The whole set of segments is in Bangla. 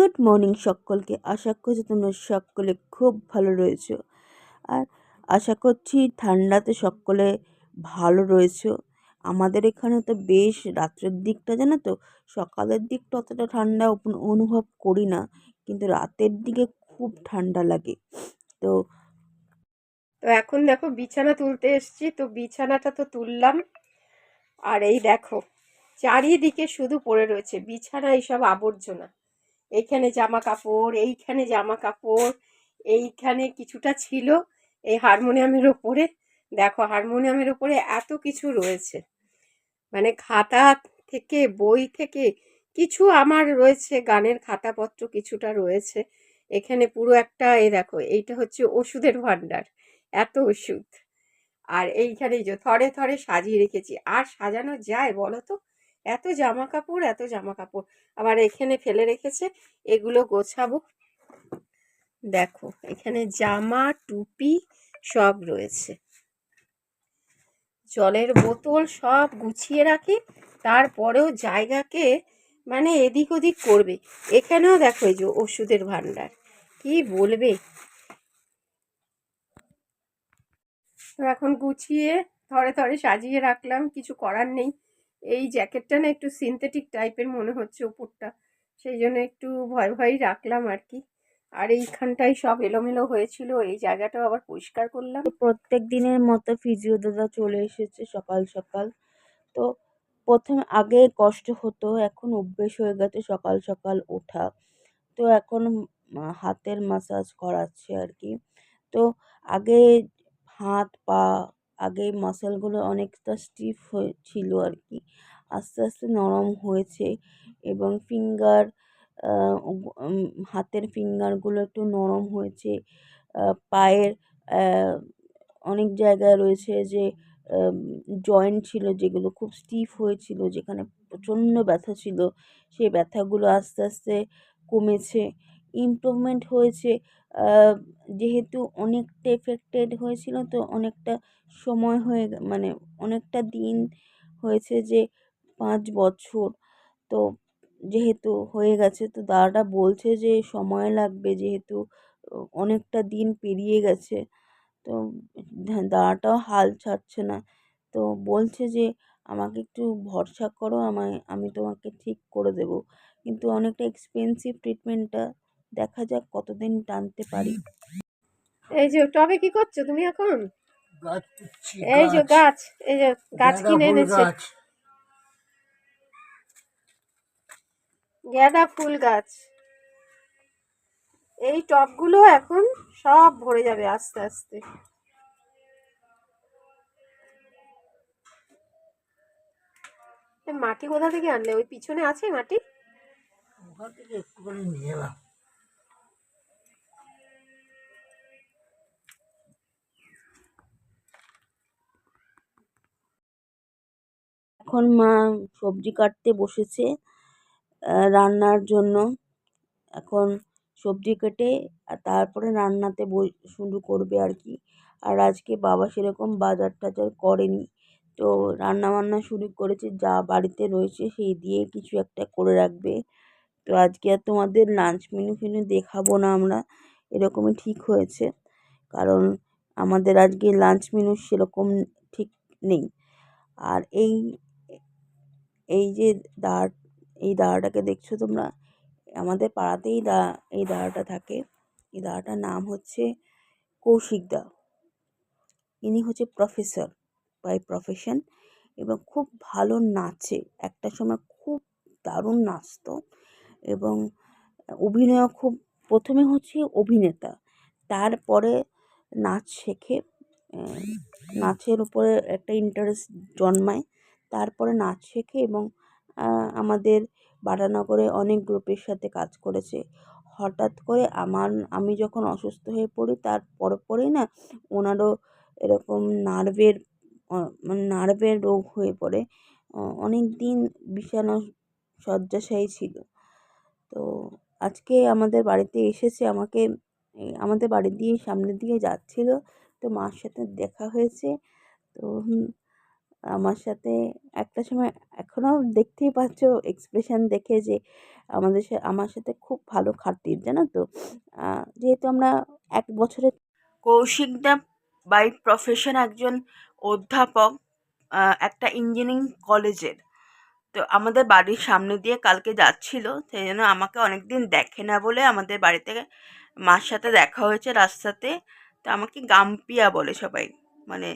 গুড মর্নিং সকলকে। আশা করছি তোমরা সকলে খুব ভালো রয়েছো। আর আশা করছি ঠান্ডাতে সকলে ভালো রয়েছো। আমাদের এখানে তো বেশ রাত্রের দিকটা, জানো তো? সকালের দিকটা অতটা ঠান্ডা অনুভব করি না। কিন্তু রাতের দিকে খুব ঠান্ডা লাগে। তো তো এখন দেখো বিছানা তুলতে এসেছি। তো বিছানাটা তো তুললাম। আর এই দেখো, চারিদিকে শুধু পড়ে রয়েছে। বিছানা এইসব আবর্জনা। এইখানে জামা কাপড় এইখানে জামা কাপড় এইখানে কিছুটা ছিল এই হারমোনিয়ামের ওপরে। দেখো, হারমোনিয়ামের ওপরে এত কিছু রয়েছে। মানে খাতা থেকে, বই থেকে কিছু আমার রয়েছে, গানের খাতাপত্র কিছুটা রয়েছে। এখানে পুরো একটা, এই দেখো, এইটা হচ্ছে ওষুধের ভাণ্ডার, এত ওষুধ। আর এইখানে যে, থরে থরে সাজিয়ে রেখেছি। আর সাজানো যায় বলো তো? এত জামা কাপড় এত জামা কাপড় আবার এখানে ফেলে রেখেছে, এগুলো গোছাবো। দেখো, এখানে জামা, টুপি সব রয়েছে। জলের বোতল সব গুছিয়ে রাখি, তারপরেও জায়গাকে মানে এদিক ওদিক করবে। এখানেও দেখো এই যে ওষুধের ভাণ্ডার, কি বলবে? এখন গুছিয়ে, থরে থরে সাজিয়ে রাখলাম, কিছু করার নেই। এই জ্যাকেটটা না একটু সিনথেটিক টাইপের মনে হচ্ছে ওপরটা। সেই জন্য একটু ভয় ভয়ই রাখলাম আর কি। আর এইখানটায় সব এলোমেলো হয়েছিল, এই জায়গাটাও আবার পরিষ্কার করলাম। প্রত্যেক দিনের মতো ফিজিও দাদা চলে এসেছে সকাল সকাল। তো প্রথম আগে কষ্ট হতো, এখন অভ্যেস হয়ে গেছে সকাল সকাল ওঠা। তো এখন হাতের মাসাজ করাচ্ছে আর কি। তো আগে হাত পা আগে মাসেলগুলো অনেকটা স্টিফ হয়ে ছিল আর কি আস্তে আস্তে নরম হয়েছে এবং ফিঙ্গার হাতের ফিঙ্গারগুলো একটু নরম হয়েছে। পায়ের অনেক জায়গায় রয়েছে যে জয়েন্ট ছিল যেগুলো খুব স্টিফ হয়েছিল, যেখানে প্রচণ্ড ব্যথা ছিল। সেই ব্যথাগুলো আস্তে আস্তে কমেছে। ইমপ্রুভমেন্ট হয়েছে। যেহেতু অনেকটা এফেক্টেড হয়েছিল, তো অনেকটা সময় হয়ে মানে অনেকটা দিন হয়েছে যে পাঁচ বছর। তো যেহেতু হয়ে গেছে, তো দাদাটা বলছে যে সময় লাগবে যেহেতু অনেকটা দিন পেরিয়ে গেছে। তো দাদাটাও হাল ছাড়ছে না। তো বলছে যে আমাকে একটু ভরসা করো, আমায়, আমি তোমাকে ঠিক করে দেবো। কিন্তু অনেকটা এক্সপেন্সিভ ট্রিটমেন্টটা দেখা যাক কতদিন টানতে পারি। এই যে টবে কি করছ তুমি এখন? এই যে গাছ। এই যে গাছ কিনে এনেছে। গাঁদা ফুল গাছ। এই টবগুলো এখন সব ভরে যাবে আস্তে আস্তে। মাটি কোথা থেকে আনলে? ওই পিছনে আছে মাটি? ওখান থেকে একটুখানি নিয়ে এলাম। এখন মা সবজি কাটতে বসেছে রান্নার জন্য। এখন সবজি কেটে আর তারপরে রান্নাতে শুরু করবে আর কি। আর আজকে বাবা সেরকম বাজার টাজার করেনি। তো রান্না বান্না শুরু করেছে, যা বাড়িতে রয়েছে সেই দিয়ে কিছু একটা করে রাখবে। তো আজকে আর তোমাদের লাঞ্চ মেনু ফেনু দেখাবো না আমরা, এরকমই ঠিক হয়েছে। কারণ আমাদের আজকে লাঞ্চ মেনু সেরকম ঠিক নেই। আর এই এই যে দাঁড়, এই দাঁড়াটাকে দেখছ তোমরা? আমাদের পাড়াতেই দা, এই দাদাটা থাকে। এই দাদাটার নাম হচ্ছে কৌশিক দা। ইনি হচ্ছে প্রফেসর বাই প্রফেশন এবং খুব ভালো নাচে। একটা সময় খুব দারুণ নাচতো এবং অভিনয় খুব, প্রথমে হচ্ছে অভিনেতা, তারপরে নাচ শেখে নাচের উপরে একটা ইন্টারেস্ট জন্মায়। তারপরে নাচ শেখে এবং আমাদের বাটানগরে অনেক গ্রুপের সাথে কাজ করেছে। হঠাৎ করে আমার, আমি যখন অসুস্থ হয়ে পড়ি, তার পরে পরেই না ওনারও এরকম নার্ভের মানে নার্ভের রোগ হয়ে পড়ে। অনেক দিন বিছানা শয্যাশায়ী ছিল। তো আজকে আমাদের বাড়িতে এসেছে, আমাকে আমাদের বাড়ি দিয়ে সামনে দিয়ে যাচ্ছিল। তো মার সাথে দেখা হয়েছে। তো আমার সাথে একটা সময় এখনও দেখতেই পাচ্ছ এক্সপ্রেশন দেখে যে আমাদের আমার সাথে খুব ভালো খাতির জানো তো? যেহেতু আমরা এক বছরের কৌশিকদা বাই প্রফেশন একজন অধ্যাপক একটা ইঞ্জিনিয়ারিং কলেজের তো আমাদের বাড়ির সামনে দিয়ে কালকে যাচ্ছিল, সেই জন্য আমাকে অনেক দিন দেখে না বলে আমাদের বাড়িতে মার সাথে দেখা হয়েছে রাস্তাতে। তো আমাকে গাম্পিয়া বলে সবাই। মানে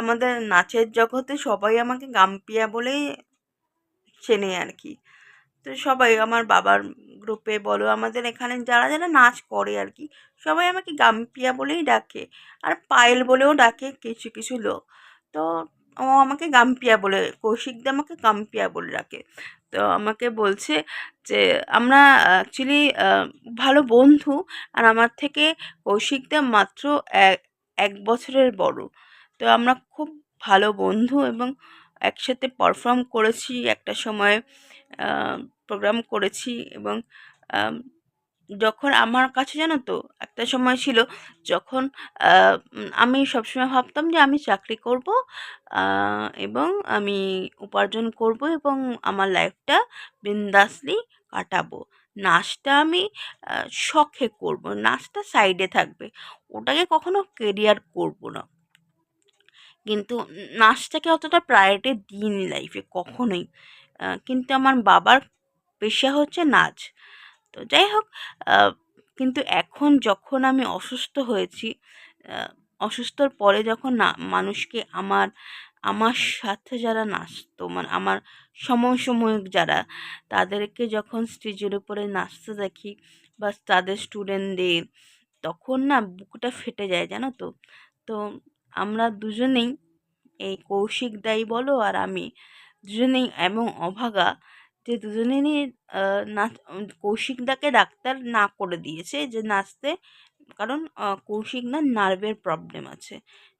আমাদের নাচের জগতে সবাই আমাকে গাম্পিয়া বলেই চেনে আর কি তো সবাই আমার বাবার গ্রুপে বলো, আমাদের এখানে যারা যারা নাচ করে আর কি সবাই আমাকে গাম্পিয়া বলেই ডাকে আর পায়েল বলেও ডাকে কিছু কিছু লোক। তো ও আমাকে গাম্পিয়া বলে কৌশিকদা আমাকে গাম্পিয়া বলে ডাকে। তো আমাকে বলছে যে, আমরা অ্যাকচুয়ালি ভালো বন্ধু আর আমার থেকে কৌশিকদা মাত্র এক এক বছরের বড়। তো আমরা খুব ভালো বন্ধু এবং একসাথে পারফর্ম করেছি, একটা সময় প্রোগ্রাম করেছি এবং যখন আমার কাছে জানো তো, একটা সময় ছিল যখন আমি সবসময় ভাবতাম যে আমি চাকরি করব এবং আমি উপার্জন করব এবং আমার লাইফটা বিন্দাসলি কাটাবো। নাচটা আমি শখে করব। নাচটা সাইডে থাকবে। ওটাকে কখনো কেরিয়ার করব না। কিন্তু নাচটাকে অতটা প্রায়োরিটি দিইনি লাইফে, কখনোই। কিন্তু আমার বাবার পেশা হচ্ছে নাচ। তো যাই হোক কিন্তু এখন যখন আমি অসুস্থ হয়েছি অসুস্থর পরে যখন মানুষকে আমার আমার সাথে যারা নাচতো মানে আমার সমসাময়িক যারা, তাদেরকে যখন স্টেজের উপরে নাচতে দেখি বা তাদের স্টুডেন্টদের, তখন না বুকটা ফেটে যায়, জানো তো। তো আমরা দুজনেই, এই কৌশিক দাই বলো আর আমি, দুজনেই এবং অভাগা, যে দুজনেরই নাচ কৌশিকদাকে ডাক্তার না করে দিয়েছে যে নাচতে কারণ কৌশিক না নার্ভের প্রবলেম আছে।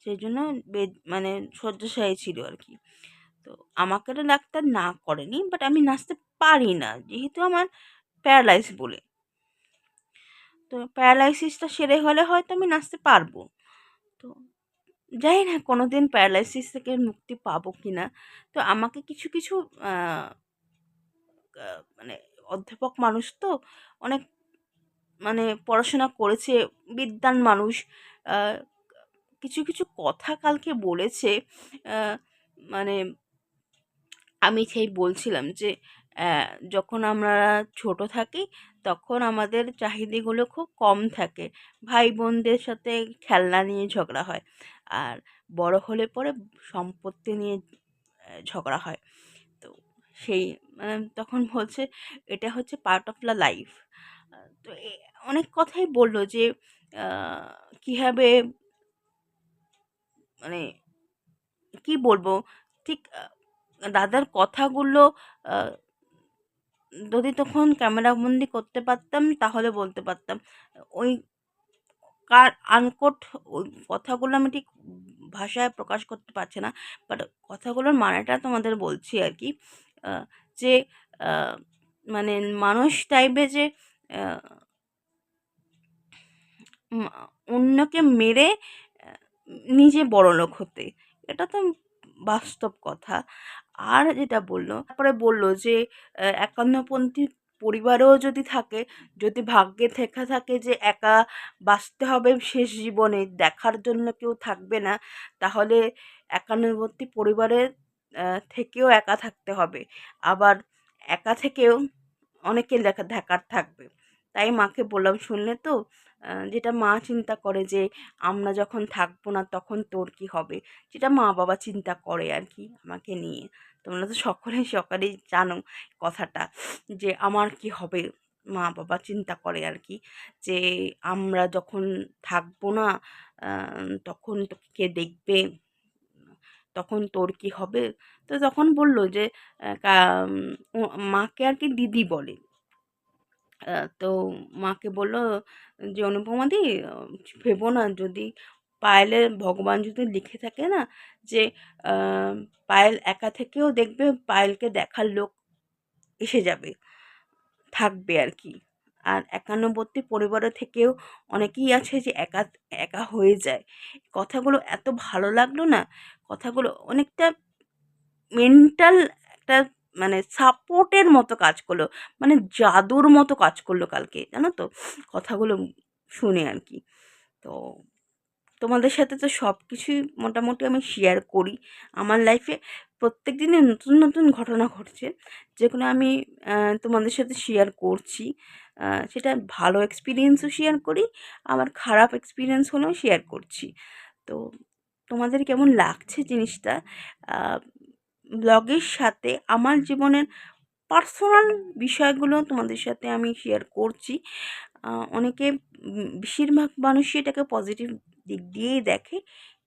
সেই জন্য বেড মানে শয্যাশায়ী ছিল আর কি তো আমাকে তো ডাক্তার না করেনি বাট আমি নাচতে পারি না, যেহেতু আমার প্যারালাইস বলে। তো প্যারালাইসিসটা সেরে হলে হয়তো আমি নাচতে পারব। তো যাই না কোনো দিন প্যারালাইসিস থেকে মুক্তি পাবো কি না তো আমাকে কিছু কিছু মানে অধ্যাপক মানুষ তো অনেক মানে পড়াশোনা করেছে বিদ্যান মানুষ কিছু কিছু কথা কালকে বলেছে মানে আমি সেই বলছিলাম যে যখন আমরা ছোট থাকি তখন আমাদের চাহিদাগুলো খুব কম থাকে। ভাই বোনদের সাথে খেলনা নিয়ে ঝগড়া হয় আর বড় হলে পরে সম্পত্তি নিয়ে ঝগড়া হয়। তো সেই মানে তখন বলছে, এটা হচ্ছে পার্ট অফ দ্য লাইফ তো অনেক কথাই বলল যে কীভাবে মানে কি বলব? ঠিক দাদার কথাগুলো যদি তখন ক্যামেরাবন্দি করতে পারতাম, তাহলে বলতে পারতাম। ওই কার আনকোট ওই কথাগুলো আমি ঠিক ভাষায় প্রকাশ করতে পারছি না বাট কথাগুলোর মানেটা তোমাদের বলছি আর কি। যে মানে মানুষ টাইপে যে অন্যকে মেরে নিজে বড়লোক হতে। এটা তো বাস্তব কথা। আর যেটা বলল, তারপরে বলল যে একান্নপন্থী পরিবারেও যদি থাকে, যদি ভাগ্যে থেকে থাকে যে একা বাঁচতে হবে শেষ জীবনে, দেখার জন্য কেউ থাকবে না, তাহলে একান্নবর্তী পরিবারের থেকেও একা থাকতে হবে। আবার একা থেকেও অনেকে দেখা, দেখার থাকবে। তাই মাকে বললাম, শুনলে তো যেটা মা চিন্তা করে যে, আমরা যখন থাকব না, তখন তোর কী হবে? যেটা মা বাবা চিন্তা করে আর কি আমাকে নিয়ে। তোমরা তো সকলেই সকালেই জানো কথাটা যে, আমার কি হবে? মা বাবা চিন্তা করে আর কি যে, আমরা যখন থাকব না তখন কে দেখবে? তখন তোর কি হবে? তো তখন বলল যে মাকে আর কি দিদি বলে। তো মাকে বলল, যে অনুপমাদি, ভেবো না যদি পায়েলের ভগবান যদি লিখে থাকে না যে পায়েল একা থেকেও দেখবে, পায়েলকে দেখার লোক এসে যাবে, থাকবে আর কি। আর একান্নবর্তী পরিবারে থেকেও অনেকেই আছে যে একা একা হয়ে যায়। কথাগুলো এত ভালো লাগল না, কথাগুলো অনেকটা মেন্টাল একটা মানে সাপোর্টের মতো কাজ করল মানে জাদুর মতো কাজ করল কালকে, জানো তো? কথাগুলো শুনে আর কি। তো তোমাদের সাথে তো সব কিছুই মোটামুটি আমি শেয়ার করি। আমার লাইফে প্রত্যেক দিনে নতুন নতুন ঘটনা ঘটছে। যেগুলো আমি তোমাদের সাথে শেয়ার করছি। সেটা ভালো এক্সপিরিয়েন্সও শেয়ার করি, আবার খারাপ এক্সপিরিয়েন্স হলেও শেয়ার করছি। তো তোমাদের কেমন লাগছে জিনিসটা? ব্লগের সাথে আমার জীবনের পার্সোনাল বিষয়গুলো তোমাদের সাথে আমি শেয়ার করছি। অনেকে বেশিরভাগ মানুষই এটাকে পজিটিভ দিক দিয়েই দেখে।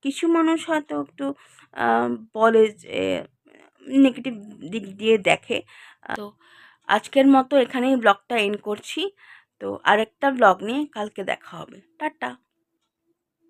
কিছু মানুষ হয়তো একটু বলে যে নেগেটিভ দিক দিয়ে দেখে। তো আজকের মতো এখানেই ব্লগটা এন্ড করছি। তো আরেকটা ব্লগ নিয়ে কালকে দেখা হবে। টাটা!